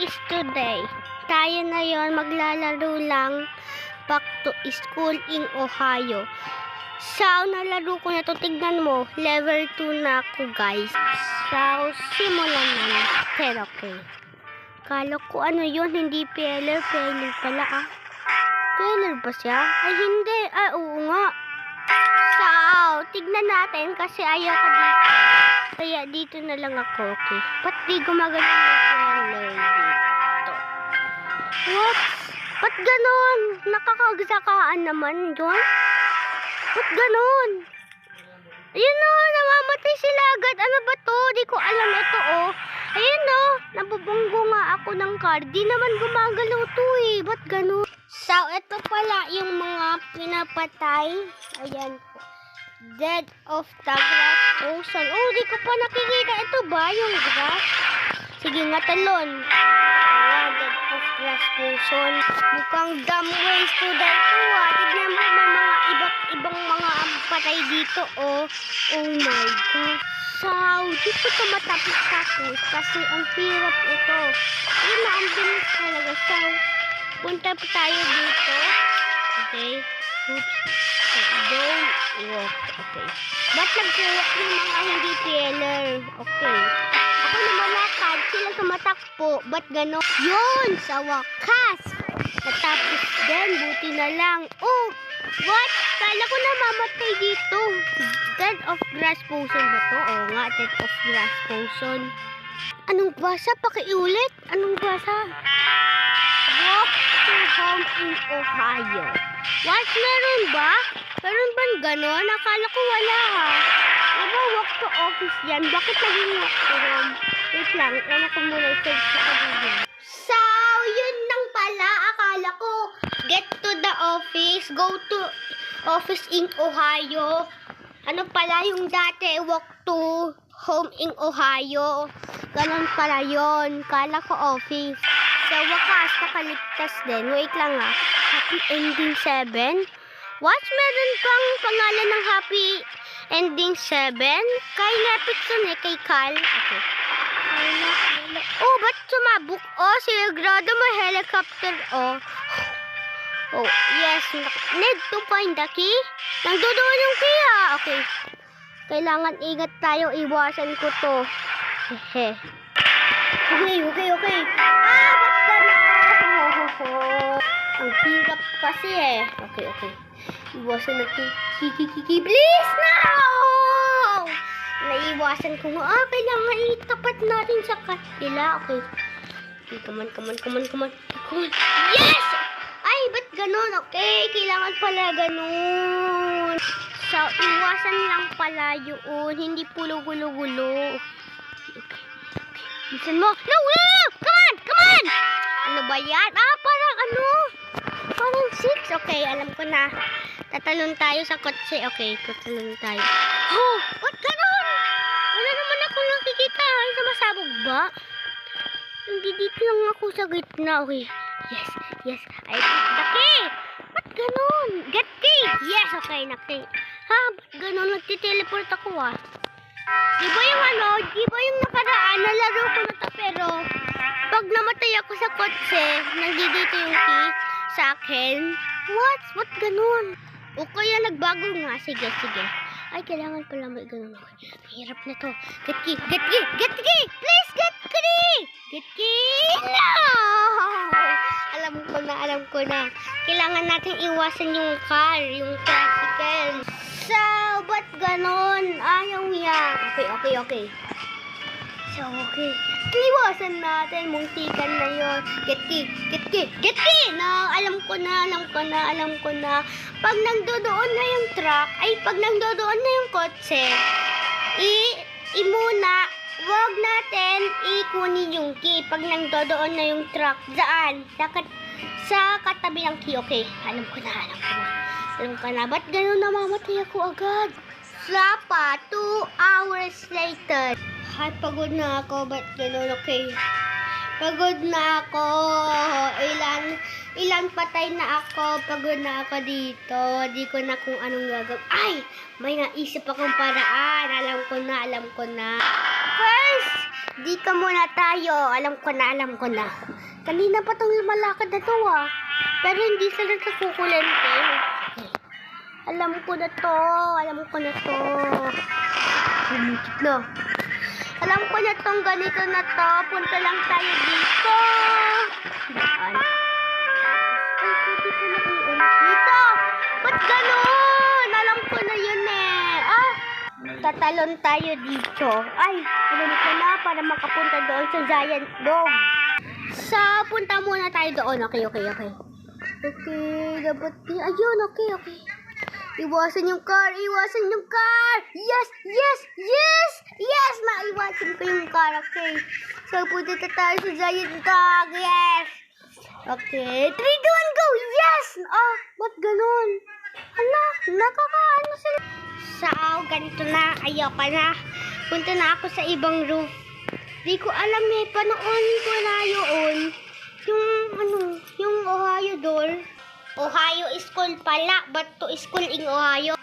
is today. Tayo na yon maglalaro lang back to school in Ohio. So, nalaro ko na to. Tignan mo, level 2 na ako, guys. So, simulan na natin, okay. Kala ko ano yun, hindi peller, peller pala ah. Peller ba siya? Ay, hindi. Ay, oo nga. So, tignan natin kasi ayaw ko dito. Kaya dito na lang ako, okay. Ba't di gumagano yung dito? What? Ba't ganon? Nakakagsakaan naman yun? Ba't ganon? Ayun o, namamatay sila agad. Ano ba to? Di ko alam ito oh. Ayun o, nabubunggo nga ako ng car. Di naman gumagalaw to eh. Ba't ganon? So, ito pala yung mga pinapatay. Ayan po. Dead of the grass ocean. Oh, ko pa nakikita. Ito ba yung grass? Sige nga, talon. Ayan, dead of grass ocean. Mukhang dumb ways to die to ah. Tignan mo, may mga iba't ibang mga patay dito oh. Oh my God. So, di ko ito matapos-tapos kasi ang hirap ito. Yun na, ang bilis talaga. So, punta pa tayo dito. Okay. Oops. Don't walk. Okay. Ba't nag-walk yung mga hindi peeler? Okay. Ako lumalakad, sila tumatakbo. Ba't gano'n? Yun! Sa wakas! Natapos din, buti na lang. Oh! What? Kala ko namamatay dito. Dead of grass potion ba to? Oo nga, dead of grass potion. Anong basa? Pakiulit. Anong basa? To home in Ohio. What? Meron ba? Meron ba gano'n? Akala ko wala ha. Diba walk to office yan? Bakit naging walk to home? Wait lang, ano ko muna i-search sa. So, yun lang pala. Akala ko, get to the office, go to office in Ohio. Ano pala yung dati, walk to home in Ohio. Ganon pala yon. Kala ko office. Sa wakas, nakaligtas din. Wait lang ah. Happy Ending 7? What? Meron pang pangalan ng Happy Ending 7? Kay Nepix yun eh, kay Cal. Okay. Oh, ba't sumabok? Oh, si Grado may helicopter. Oh. Oh, yes. Need to find the key. Nagdodoon yung key ah. Okay. Kailangan ingat tayo. Iwasan ko to. Hehe. Okay, okay, okay. Ah, kasi eh. Okay, okay. Iwasan natin. Kiki, kiki, please, no! Naiwasan ko nga. Ah, kailangan itapat natin sa kanila. Okay. Okay, come on, come on, come on, come on. Yes! Ay, ba't ganun? Okay, kailangan pala ganun. So, iwasan lang pala yun. Hindi pulo gulo-gulo. Okay, okay. Bisan mo. No, no, no! Come on, come on! Ano ba yan? Ah, parang ano? Six. Okay, alam ko na. Tatalon tayo sa kotse. Okay, tatalon tayo. Oh, ba't ganun? Wala naman ako nakikita. Ay, sumasabog ba? Hindi dito lang ako sa gitna. Okay. Yes, yes. I got the key. Ba't ganun? Get key. Yes, okay, na key. Ha, ba't ganun? Nagtiteleport ako ah. Di ba yung ano? Di ba yung nakaraan? Nalaro ko na to pero pag namatay ako sa kotse, nandito yung key sa akin. What? What ganun? O kaya nagbago nga. Sige, sige. Ay, kailangan pala may ganun ako. Mahirap na to. Get key! Get key! Get key! Please, get key! Get key! No! Alam ko na, alam ko na. Kailangan natin iwasan yung car, yung tricycle. So, ba't ganon? Ayaw yan. Okay, okay, okay. So, okay. Iwasan natin. Muntikan na yon. Key, get key! No, alam ko na, alam ko na, alam ko na. Pag nagdodoon na yung truck, ay pag nagdodoon na yung kotse, i, imuna, wag natin ikunin yung key. Pag nagdodoon na yung truck, saan? Sa, kat, sa katabi ng key. Okay, alam ko na, alam ko na. Alam ko na, ba't ganun namamatay ako agad? Slapa, two hours later. Ay, pagod na ako. Ba't ganun? Okay. Pagod na ako. Ilan, ilan patay na ako. Pagod na ako dito. Di ko na kung anong gagawin. Ay! May naisip akong paraan. Alam ko na, alam ko na. First, Dito muna tayo. Alam ko na, alam ko na. Kanina pa tong lumalakad na to ah. Pero hindi sila nagkukulente. Okay. Alam ko na to. Alam ko na to. Lumikit na. Alam ko na tong ganito na to. Punta lang tayo dito. Daan. Ay, pwede ko na iyon. Dito! Ba't ganun? Alam ko na yun eh. Ah! Tatalon tayo dito. Ay, alam ko na para makapunta doon sa Giant Dog. Sa punta muna tayo doon. Okay, okay, okay. Okay, dapat Ayun, okay, okay. Iwasan yung car, iwasan yung car. Yes, yes, yes, yes. Naiwasan ko yung car, okay. So, punta tayo sa Giant Dog. Yes. Okay. 3, 2, 1, go! Yes! Ah, ba't ganun? Hala, nakakaano sila. So, ganito na. Ayoko na. Punta na ako sa ibang roof. Di ko alam eh. Panoonin ko na yun. School pala. But to school in Ohio.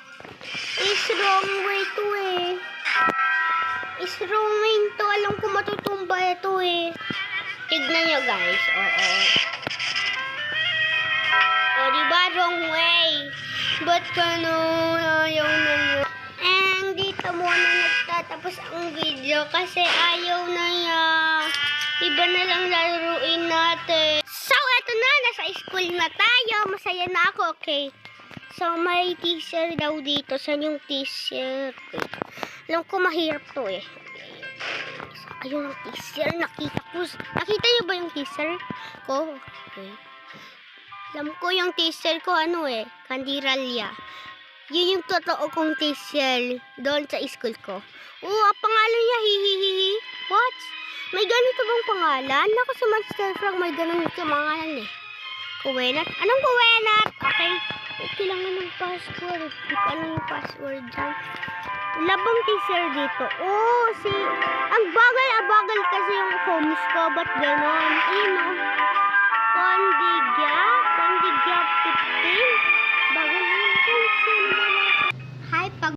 Is wrong way to eh. Is wrong way to. Alam ko matutumba ito eh. Tignan nyo guys. Oo. O, diba? Wrong way. Ba't ganun? Ayaw na niya. And dito muna nagtatapos ang video kasi ayaw na niya. Iba na lang laruin natin. So, eto na. Nasa school na tayo. Masaya na ako, okay? So, may teacher daw dito. Saan yung teacher? Wait. Alam ko mahirap to eh. So, ayun ang teacher. Nakita ko. Nakita niyo ba yung teacher ko? Okay. Alam ko yung teacher ko ano eh, Candiralya. Yun yung totoo kong teacher doon sa school ko. Oo, ang pangalan niya, hihihihi. What? May ganito bang pangalan? Ako sa Master Frank may ganun pangalan eh. Kuwenat? Anong kuwenat? Okay. Kailangan ng password. Yung password dyan. Labang teacher dito. Oh, si... Ang bagal-abagal kasi yung homes ko. Ba't ganon? Ayun oh. Kondigya? Kondigya 15? Bagal